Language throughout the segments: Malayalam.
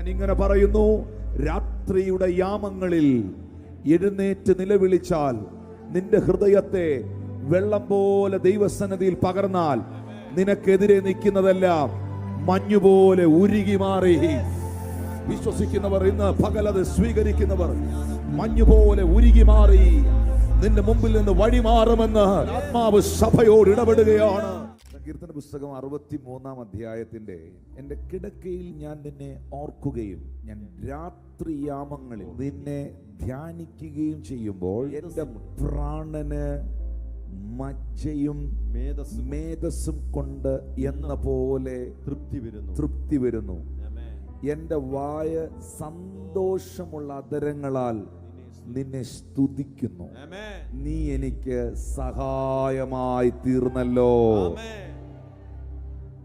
ഞാൻ ഇങ്ങനെ പറയുന്നു രാത്രിയുടെ യാമങ്ങളിൽ എഴുന്നേറ്റ് നിലവിളിച്ചാൽ നിന്റെ ഹൃദയത്തെ വെള്ളം പോലെ ദൈവസന്നതിയിൽ പകർന്നാൽ നിനക്കെതിരെ നിൽക്കുന്നതെല്ലാം മഞ്ഞുപോലെ ഉരുകി മാറി. വിശ്വസിക്കുന്നവർ ഇന്ന് പകലത് സ്വീകരിക്കുന്നവർ മഞ്ഞുപോലെ ഉരുകി മാറി നിന്റെ മുമ്പിൽ നിന്ന് വഴിമാറുമെന്ന് ആത്മാവ് സഭയോട് ഇടപെടുകയാണ്. സങ്കീർത്തന പുസ്തകം അറുപത്തി മൂന്നാം അധ്യായത്തിന്റെ എന്റെ കിടക്കയിൽ ഞാൻ നിന്നെ ഓർക്കുകയും ഞാൻ രാത്രിയാമങ്ങളിൽ നിന്നെ ധ്യാനിക്കുകയും ചെയ്യുമ്പോൾ എന്റെ പ്രാണന് മജ്ജയും മേധസ്സും മേധസ്സും കൊണ്ട് എന്ന പോലെ തൃപ്തി വരുന്നു. തൃപ്തി വരുന്നു. എന്റെ എന്റെ വായ സന്തോഷമുള്ള അതരങ്ങളാൽ നിന്നെ സ്തുതിക്കുന്നു. നീ എനിക്ക് സഹായമായി തീർന്നല്ലോ.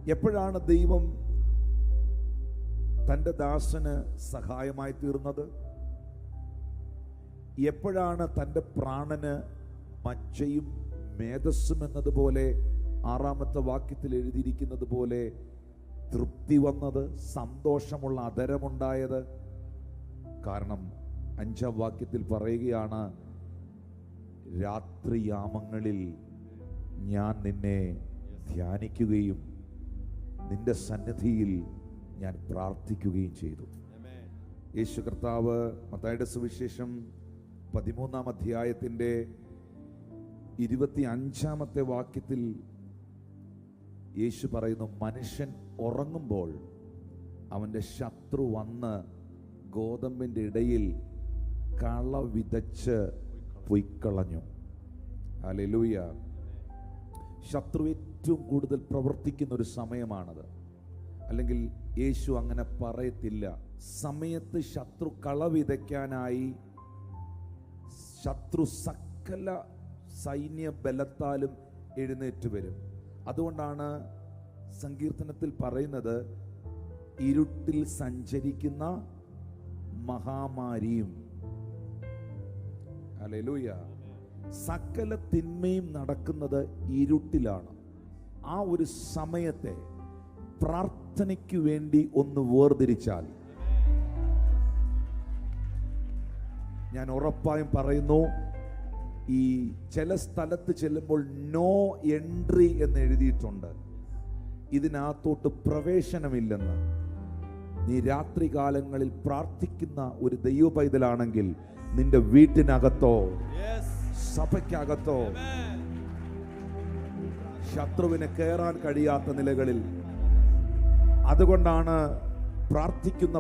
എപ്പോഴാണ് ദൈവം തന്റെ ദാസന് സഹായമായി തീർന്നത്? എപ്പോഴാണ് തന്റെ പ്രാണന് മജ്ജയും മേധസ്സും എന്നതുപോലെ ആറാമത്തെ വാക്യത്തിൽ എഴുതിയിരിക്കുന്നത് പോലെ തൃപ്തി വന്നത് സന്തോഷമുള്ള അതരമുണ്ടായത് കാരണം അഞ്ചാം വാക്യത്തിൽ പറയുകയാണ് രാത്രിയാമങ്ങളിൽ ഞാൻ നിന്നെ ധ്യാനിക്കുകയും നിന്റെ സന്നിധിയിൽ ഞാൻ പ്രാർത്ഥിക്കുകയും ചെയ്തു. യേശു കർത്താവ് മത്തായുടെ സുവിശേഷം പതിമൂന്നാം അധ്യായത്തിന്റെ ഇരുപത്തി അഞ്ചാമത്തെ വാക്യത്തിൽ യേശു പറയുന്നു മനുഷ്യൻ ഉറങ്ങുമ്പോൾ അവന്റെ ശത്രു വന്ന് ഗോതമ്പിന്റെ ഇടയിൽ കള വിതച്ച് പൊയ്ക്കളഞ്ഞു അല്ലെലൂയ ശത്രു ഏറ്റവും കൂടുതൽ പ്രവർത്തിക്കുന്ന ഒരു സമയമാണത്. അല്ലെങ്കിൽ യേശു അങ്ങനെ പറയത്തില്ല. സമയത്ത് ശത്രു കളവിതയ്ക്കാനായി ശത്രു സകല സൈന്യ ബലത്താലും എഴുന്നേറ്റ് വരും. അതുകൊണ്ടാണ് സങ്കീർത്തനത്തിൽ പറയുന്നത് ഇരുട്ടിൽ സഞ്ചരിക്കുന്ന മഹാമാരിയും. അല്ലേലൂയ സകല തിന്മയും നടക്കുന്നത് ഇരുട്ടിലാണ്. ആ ഒരു സമയത്തെ പ്രാർത്ഥനയ്ക്ക് വേണ്ടി ഒന്ന് വേർതിരിച്ചാൽ. ഞാൻ ഉറപ്പായും പറയുന്നു ഈ ചില സ്ഥലത്ത് ചെല്ലുമ്പോൾ നോ എൻട്രി എന്ന് എഴുതിയിട്ടുണ്ട്. ഇതിനകത്തോട്ട് പ്രവേശനമില്ലെന്ന്. നീ രാത്രി കാലങ്ങളിൽ പ്രാർത്ഥിക്കുന്ന ഒരു ദൈവ പൈതലാണെങ്കിൽ നിന്റെ വീട്ടിനകത്തോ. സഭയ്ക്കകത്തോ. ശത്രുവിന് കയറാൻ കഴിയാത്ത നിലകളിൽ അതുകൊണ്ടാണ് പ്രാർത്ഥിക്കുന്ന